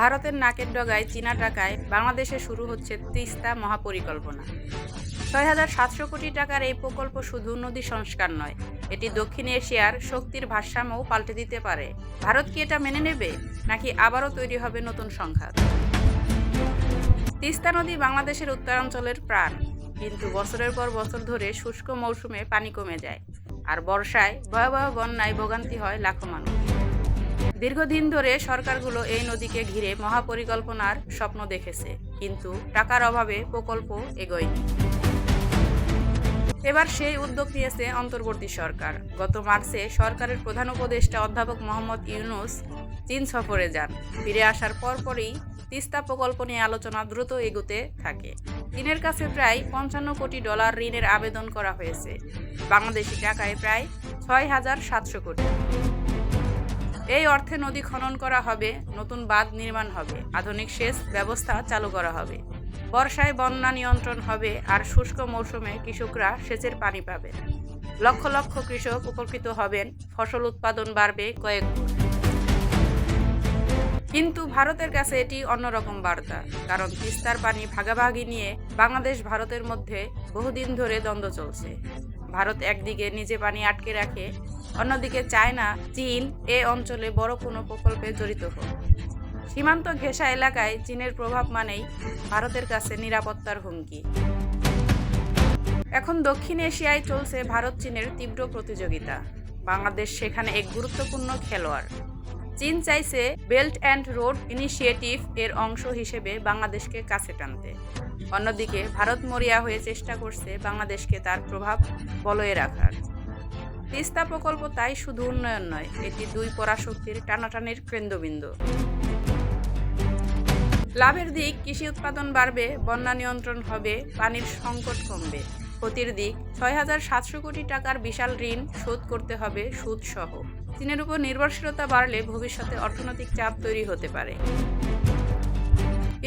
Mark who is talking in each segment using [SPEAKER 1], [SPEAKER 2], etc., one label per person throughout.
[SPEAKER 1] ভারতের নাকের ডগায় চীনা টাকায় বাংলাদেশে শুরু হচ্ছে তিস্তা মহাপরিকল্পনা। ছয় হাজার সাতশো কোটি টাকার এই প্রকল্প শুধু নদী সংস্কার নয়, এটি দক্ষিণ এশিয়ার শক্তির ভারসাম্যও পাল্টে দিতে পারে। ভারত কি এটা মেনে নেবে, নাকি আবারও তৈরি হবে নতুন সংঘাত? তিস্তা নদী বাংলাদেশের উত্তরাঞ্চলের প্রাণ, কিন্তু বছরের পর বছর ধরে শুষ্ক মৌসুমে পানি কমে যায়, আর বর্ষায় ভয়াবহ বন্যায় ভোগান্তি হয় লাখো মানুষ। দীর্ঘদিন ধরে সরকারগুলো এই নদীকে ঘিরে মহাপরিকল্পনার স্বপ্ন দেখেছে, কিন্তু টাকার অভাবে প্রকল্প এগোয়নি। এবার সেই উদ্যোগ নিয়েছে অন্তর্বর্তী সরকার। গত মার্চে সরকারের প্রধান উপদেষ্টা অধ্যাপক মোহাম্মদ ইউনুস চীন সফরে যান। ফিরে আসার পরপরই তিস্তা প্রকল্প নিয়ে আলোচনা দ্রুত এগোতে থাকে। চীনের কাছে প্রায় পঞ্চান্ন কোটি ডলার ঋণের আবেদন করা হয়েছে। বাংলাদেশি টাকায় প্রায় ছয় হাজার সাতশো কোটি। এই অর্থে নদী খনন করা হবে, নতুন বাঁধ নির্মাণ হবে, আধুনিক সেচ ব্যবস্থা চালু করা হবে। বর্ষায় বন্যা নিয়ন্ত্রণ হবে আর শুষ্ক মৌসুমে কৃষকরা সেচের পানি পাবে। লক্ষ লক্ষ কৃষক উপকৃত হবেন, ফসল উৎপাদন বাড়বে কয়েক গুণ। কিন্তু ভারতের কাছে এটি অন্যরকম বার্তা, কারণ তিস্তার পানি ভাগাভাগি নিয়ে বাংলাদেশ ভারতের মধ্যে বহুদিন ধরে দ্বন্দ্ব চলছে। ভারত একদিকে নিজে পানি আটকে রাখে অন্যদিকে চায় না চীন এ অঞ্চলে বড় কোনো প্রকল্পে জড়িত হোক। সীমান্ত ঘেঁষা এলাকায় চীনের প্রভাব মানেই ভারতের কাছে নিরাপত্তার হুমকি। এখন দক্ষিণ এশিয়ায় চলছে ভারত চীনের তীব্র প্রতিযোগিতা। বাংলাদেশ সেখানে এক গুরুত্বপূর্ণ খেলোয়াড়। চীন চাইছে বেল্ট অ্যান্ড রোড ইনিশিয়েটিভ এর অংশ হিসেবে বাংলাদেশকে কাছে টানতে। অন্যদিকে ভারত মরিয়া হয়ে চেষ্টা করছে বাংলাদেশকে তার প্রভাব বলয়ে রাখার। তিস্তা প্রকল্প তাই শুধু উন্নয়ন নয়, এটি দুই পরাশক্তির টানাটানির কেন্দ্রবিন্দু। লাভের দিক কৃষি উৎপাদন বাড়বে, বন্যা নিয়ন্ত্রণ হবে, পানির সংকট কমবে। ক্ষতির দিক ছয় হাজার সাতশো কোটি টাকার বিশাল ঋণ শোধ করতে হবে সুদ সহ চীনের উপর নির্ভরশীলতা বাড়লে ভবিষ্যতে অর্থনৈতিক চাপ তৈরি হতে পারে।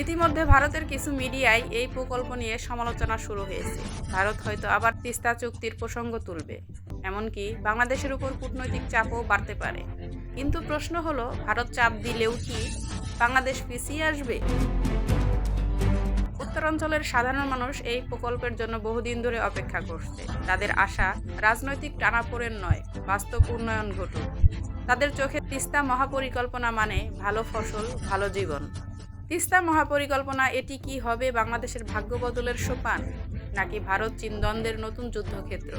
[SPEAKER 1] ইতিমধ্যে ভারতের কিছু মিডিয়ায় এই প্রকল্প নিয়ে সমালোচনা শুরু হয়েছে। ভারত হয়তো আবার তিস্তা চুক্তির প্রসঙ্গ তুলবে। এমনকি বাংলাদেশের উপর কূটনৈতিক চাপও বাড়তে পারে। কিন্তু প্রশ্ন হলো, ভারত চাপ দিলেও কি বাংলাদেশ পিছিয়ে আসবে? উত্তরাঞ্চলের সাধারণ মানুষ এই প্রকল্পের জন্য বহুদিন ধরে অপেক্ষা করছে। তাদের আশা রাজনৈতিক টানাপোড়েন নয়, বাস্তব উন্নয়ন ঘটুক। তাদের চোখে তিস্তা মহাপরিকল্পনা মানে ভালো ফসল, ভালো জীবন। তিস্তা মহাপরিকল্পনা, এটি কি হবে বাংলাদেশের ভাগ্য বদলের সোপান, নাকি ভারত চীন দ্বন্দ্বের নতুন যুদ্ধক্ষেত্র?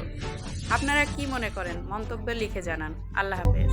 [SPEAKER 1] আপনারা কি মনে করেন? মন্তব্য লিখে জানান। আল্লাহ হাফেজ।